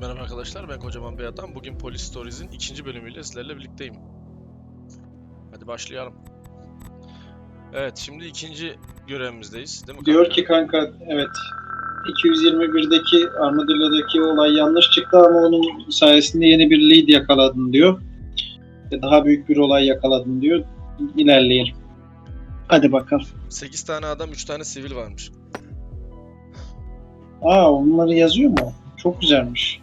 Merhaba arkadaşlar, ben Kocaman Bir Adam. Bugün Police Stories'in ikinci bölümüyle sizlerle birlikteyim. Hadi başlayalım. Evet, şimdi ikinci görevimizdeyiz, değil mi Diyor kanka? ki kanka evet 221'deki Armadillo'daki olay yanlış çıktı ama onun sayesinde yeni bir lead yakaladın diyor. Daha büyük bir olay yakaladın diyor. İlerleyelim. Hadi bakalım. 8 tane adam, 3 tane sivil varmış. Aa onları yazıyor mu? Çok güzelmiş.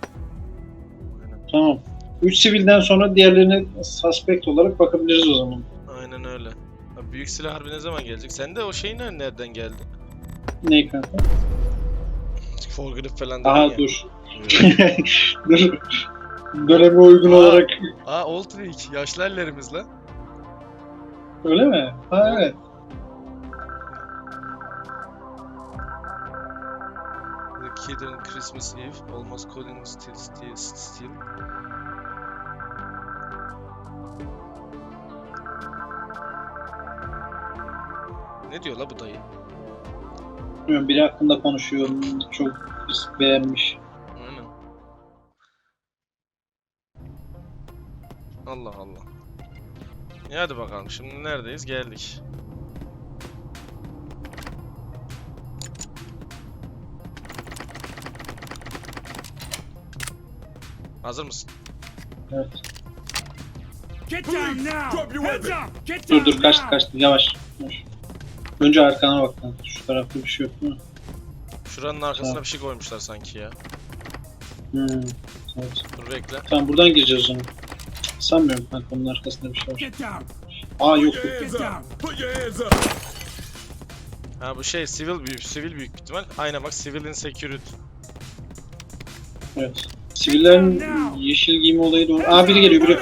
Aynen, Tamam. 3 sivilden sonra diğerlerine suspect olarak bakabiliriz o zaman. Aynen öyle. Ha, Büyük silah harbi ne zaman gelecek? Sen de o şey ne- nereden geldi? Ne kanka? Forgrip falan Aha ya. dur. Dur. Döneme uygun Aa. olarak. Aa, Old Week, yaşlı ellerimiz lan. Öyle mi? Ha evet. The Kid on Christmas Eve, almost calling still, still, still. Ne diyor la bu dayı? Bilmiyorum, biri hakkında konuşuyorum. Çok beğenmiş. Aynen. Allah Allah. İyi hadi bakalım şimdi neredeyiz? Geldik. Hazır mısın? Evet. Get down now! drop your Heads weapon. up! Get Dur down dur kaçtı kaçtı yavaş. Yavaş. Önce arkana bak lan. Şu tarafta bir şey yok mi? Şuranın arkasına Tamam. bir şey koymuşlar sanki ya. Hmm. Evet. Dur bekle. Tamam buradan gireceğiz o zaman. Sanmıyorum kanka onun arkasında bir şey var. Get down! Aa yok yok. Ha bu şey sivil büyük, sivil büyük ihtimal. Aynen bak civil insecurity. Evet. Sivillerin yeşil giyimi olayı doğru. Aa biri geliyor biri.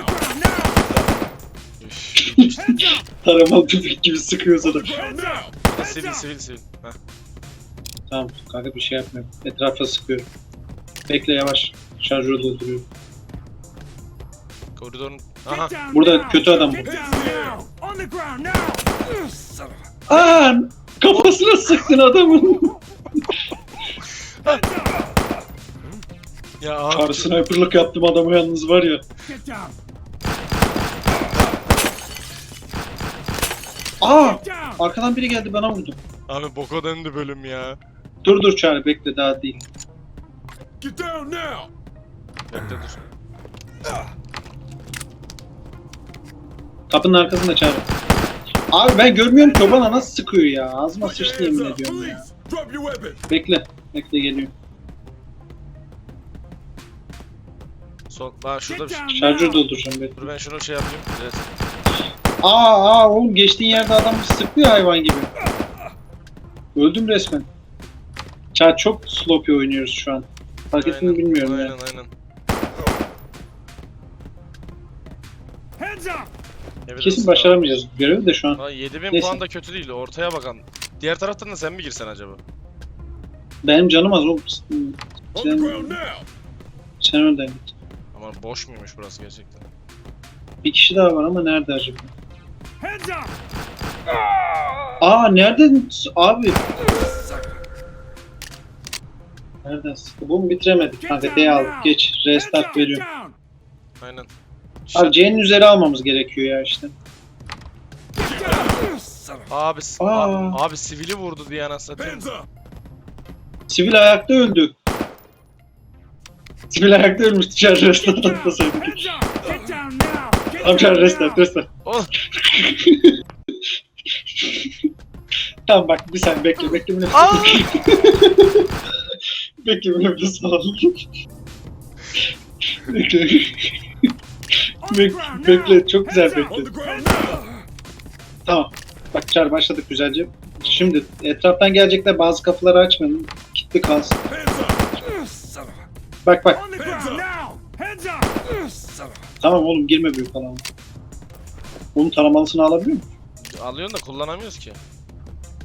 Taramalı tüfek gibi sıkıyor sana. Ha, sivil sivil sivil. Heh. Tamam kanka bir şey yapmıyorum. Etrafa sıkıyor. Bekle yavaş. Şarjör dolduruyor. Koridorun... Aha. Burada kötü adam bu. Aa! Kafasına sıktın adamın. Ya abi. Karı sniperlık yaptım adamı yalnız var ya. Get down! Aa! Get down! Arkadan biri geldi bana vurdu. Abi boka döndü bölüm ya. Dur dur Çağrı bekle daha değil. Get down now. Bekle dur. Kapının arkasında Çağrı. Abi ben görmüyorum ki o bana nasıl sıkıyor ya. Ağzıma Put your sıçtı hands yemin up. ediyorum ya. Police. Drop your weapon. Bekle. Bekle geliyor. Sol. Aa şurada bir şey. Şarjör dolduracağım bekle. Dur ben şunu şey yapayım. Evet. Aa aa oğlum geçtiğin yerde adam sıktı ya hayvan gibi. Öldüm resmen. Çağrı çok sloppy oynuyoruz şu an. Fark ettin mi bilmiyorum aynen, ya. Aynen Heads up! Evidence Kesin başaramayacağız bu görevi de şu an. Aa, 7000 Neyse. puan da kötü değil. Ortaya bakan. Diğer taraftan da sen mi girsen acaba? Benim canım az oğlum. Sen, sen önden git. Ama boş muymuş burası gerçekten? Bir kişi daha var ama nerede acaba? Aa nereden abi? Nereden sıktı? Bunu bitiremedik kanka. D al. Geç. Restart veriyorum. Aynen. Abi C'nin üzeri almamız gerekiyor ya işte. Abi, Aa. abi, abi sivili vurdu diye anasını satayım. Sivil ayakta öldü. Sivil ayakta ölmüş. Dışarı now! Get Tamam çağır down restart restart. Oh. Tamam bak bir saniye bekle bekle Aa! bekle bir nefes alalım. bekle. Bek- bekle, çok güzel bekle. Tamam. Bak çağır başladık güzelce. Şimdi etraftan gelecekler bazı kapıları açmayın. Kilitli kalsın. Of a- Tamam oğlum girme büyük alana. Bunun taramalısını alabiliyor musun? Alıyorsun da kullanamıyoruz ki.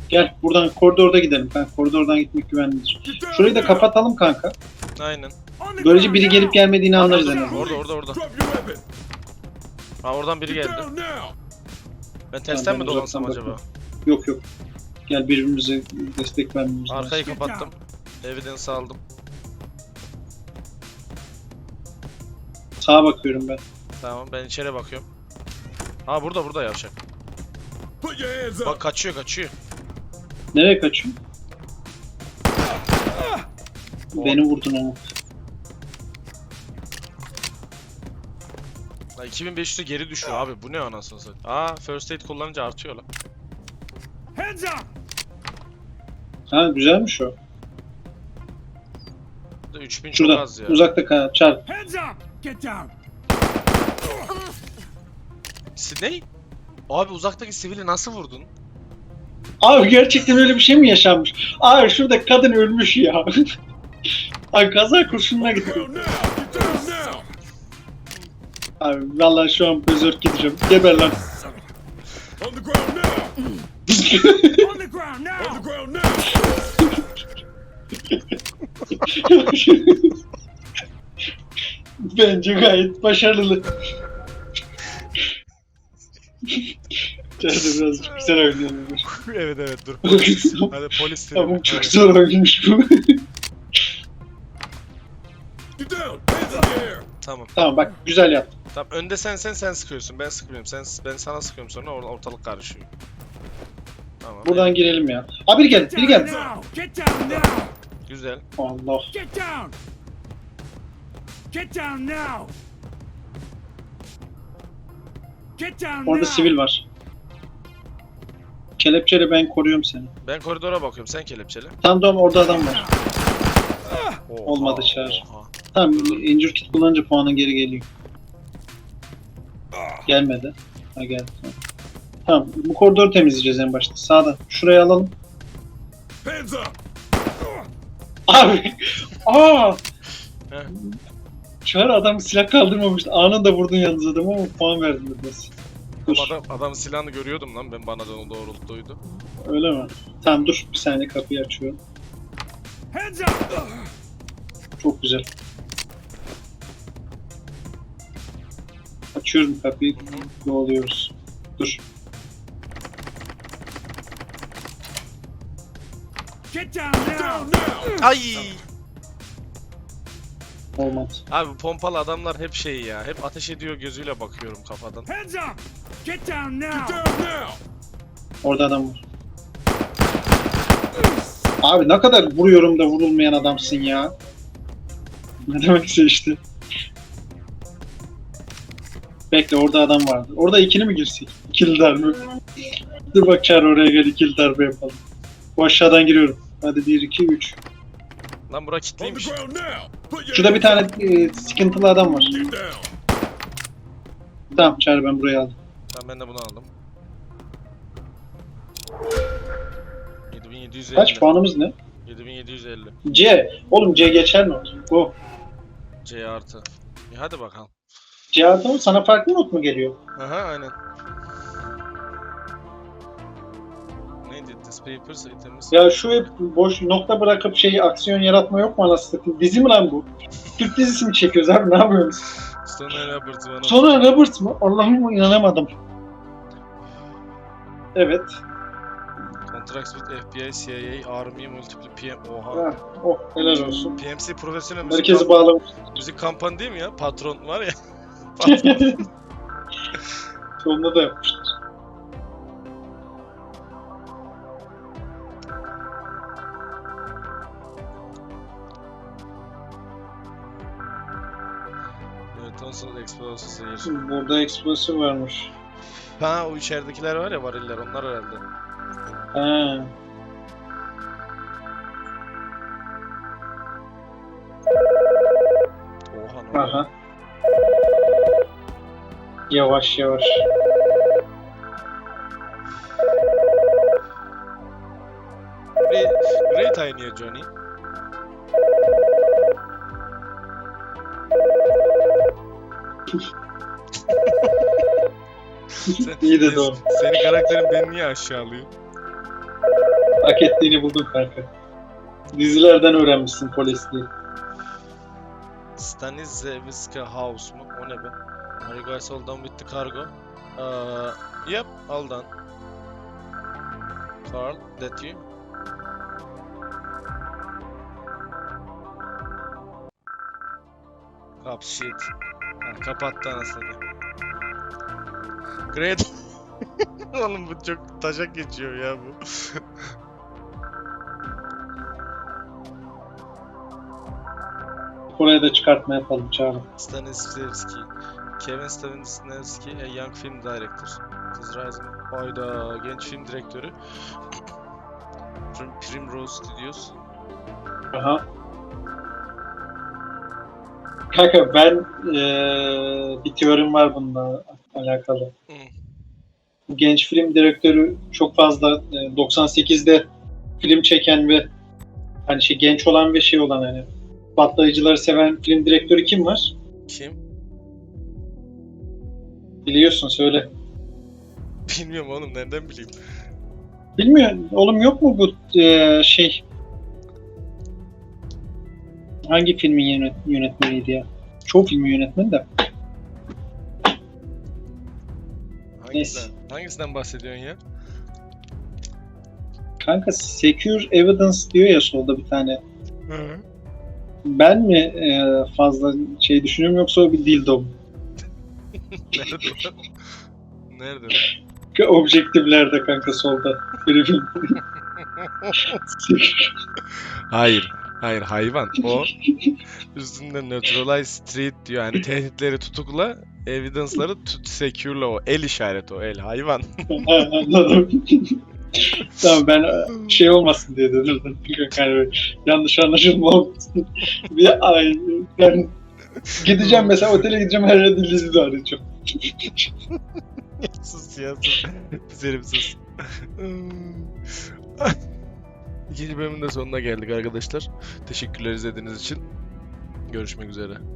Gel buradan koridorda gidelim. Ben koridordan gitmek güvenlidir. Şurayı da kapatalım kanka. Aynen. Böylece biri gelip gelmediğini anlarız en Orada, azından. orada, orada. Ha oradan biri geldi. Ben testten ben mi dolansam acaba? Yok yok. Gel birbirimize destek vermemiz lazım. Arkayı kapattım. Evidence aldım. Sağa bakıyorum ben. Tamam ben içeri bakıyorum. Ha burada burada yavşak. Bak kaçıyor kaçıyor. Nereye kaçıyor? Beni vurdun ama. Lan 2500'e geri düşüyor abi. Bu ne anasını satayım. Aa first aid kullanınca artıyor lan. Hands up! Ha güzelmiş o. Bu da 3000 çok Şurada. az ya. Uzakta kal. Çarp. Hands up! Get down! Sidney? Abi uzaktaki sivili nasıl vurdun? Abi gerçekten öyle bir şey mi yaşanmış? Abi şurada kadın ölmüş ya. Abi kaza kurşununa gitti. Abi vallahi şu an bezört gideceğim. Geber lan. Bence gayet başarılı. İçeride biraz güzel oynuyorlar. evet evet dur. Hadi polis Ama çok zor oyunmuş bu. Tamam. tamam bak güzel yaptın. Tamam önde sen sen sen sıkıyorsun. Ben sıkmıyorum. Sen ben sana sıkıyorum sonra or- ortalık karışıyor. Tamam. Buradan girelim ya. Abi gel, down gel. Güzel. Allah. Get down! Get down now! Get down Orada now! sivil var. Kelepçeyle ben koruyorum seni. Ben koridora bakıyorum. Sen kelepçeli. Tam da orada adam var. Oha, Olmadı Çağrı. oha. Tamam injure kit kullanınca puanın geri geliyor. Gelmedi. Ha geldi. Tamam. Tamam bu koridoru temizleyeceğiz en başta. Sağda. Şurayı alalım. Hands up. Abi. Aa. Heh. Çağrı adam silah kaldırmamıştı. Anında vurdun yalnız adamı ama puan verdin biraz. Oğlum adam, adam silahını görüyordum lan ben bana da doğrulttuydu. Öyle mi? Tamam dur. Bir saniye kapıyı açıyorum. Hands up! Çok güzel. Açıyorum kapıyı. Yolluyoruz. Dur. Get down Get now! down now. Ay! Olmadı. Abi pompalı adamlar hep şey ya. Hep ateş ediyor gözüyle bakıyorum kafadan. Hands up! Get down Get now! down now. Orada adam var. Abi ne kadar vuruyorum da vurulmayan adamsın ya. Ne demekse işte. Bekle orada adam vardı. Orada ikili mi girsek? İkili darbe. Dur bak çağır oraya gel ikili darbe yapalım. Bu aşağıdan giriyorum. Hadi 1, 2, 3. Lan bura kilitliymiş. Şurada bir tane e, sıkıntılı adam var. Tamam çağır ben buraya aldım. Tamam ben de bunu aldım. 7750. Kaç puanımız ne? 7750. C. Oğlum C geçer mi? Bu. C artı. E hadi bakalım. C artı mı? Sana farklı not mu geliyor? Aha aynen. Neydi? This papers items. Ya şu hep boş nokta bırakıp şeyi aksiyon yaratma yok mu anasını satayım? Dizi mi lan bu? Türk dizisi mi çekiyoruz abi ne yapıyoruz? Stone Roberts bana. Sonra Robert mı? Allah'ım inanamadım. Evet. Contracts with FBI, CIA, Army, Multiple PM. Oha. Ha, oh helal olsun. PMC profesyonel müzik, Merkezi kamp- bağlamış. müzik kampanı değil mi ya? Patron var ya. Sonunda da yapmışlar. Zehir. Şimdi Burada eksplosif varmış. Ha o içeridekiler var ya variller onlar herhalde. Ha. Oha ne? Aha. Yavaş yavaş. Great, great idea Johnny. Sen, İyi de sen- doğru. Senin karakterin beni niye aşağılıyor? Hak ettiğini buldun kanka. Dizilerden öğrenmişsin polisliği. Stanislawska House mu? O ne be? All done with the cargo? Uh, yep, all done. Carl, that you? Kap shit. Ha, kapattı anasını. Great. Oğlum bu çok taşak geçiyor ya bu. Oraya da çıkartma yapalım çağırın. Stanislavski. Kevin Stanislavski, a young film director. His rising. Hayda, genç film direktörü. Prim Primrose Studios. Aha. Kanka ben eee, bir teorim var bununla alakalı. Hı. Genç film direktörü çok fazla e, 98'de film çeken ve hani şey genç olan ve şey olan hani patlayıcıları seven film direktörü kim var? Kim? Biliyorsun söyle. Bilmiyorum oğlum nereden bileyim. Bilmiyorum. Oğlum yok mu bu eee, şey hangi filmin yönet- yönetmeniydi ya? Çoğu filmin yönetmeni de. Hangisinden, hangisinden bahsediyorsun ya? Kanka Secure Evidence diyor ya solda bir tane. Hı. Ben mi e, fazla şey düşünüyorum yoksa o bir dildo mu? Nerede? Nerede? Objektiflerde kanka solda. Hayır. Hayır hayvan. O üstünde neutralize street diyor. Yani tehditleri tutukla, evidence'ları tut secure'la o. El işareti o el. Hayvan. Ha, Anladım. tamam ben e, şey olmasın diye dedim. Yani yanlış anlaşılma olmasın. bir ay ben gideceğim mesela otele gideceğim her yerde dildo arayacağım. sus ya sus. Herif sus. İkinci bölümün de sonuna geldik arkadaşlar. Teşekkürler izlediğiniz için. Görüşmek üzere.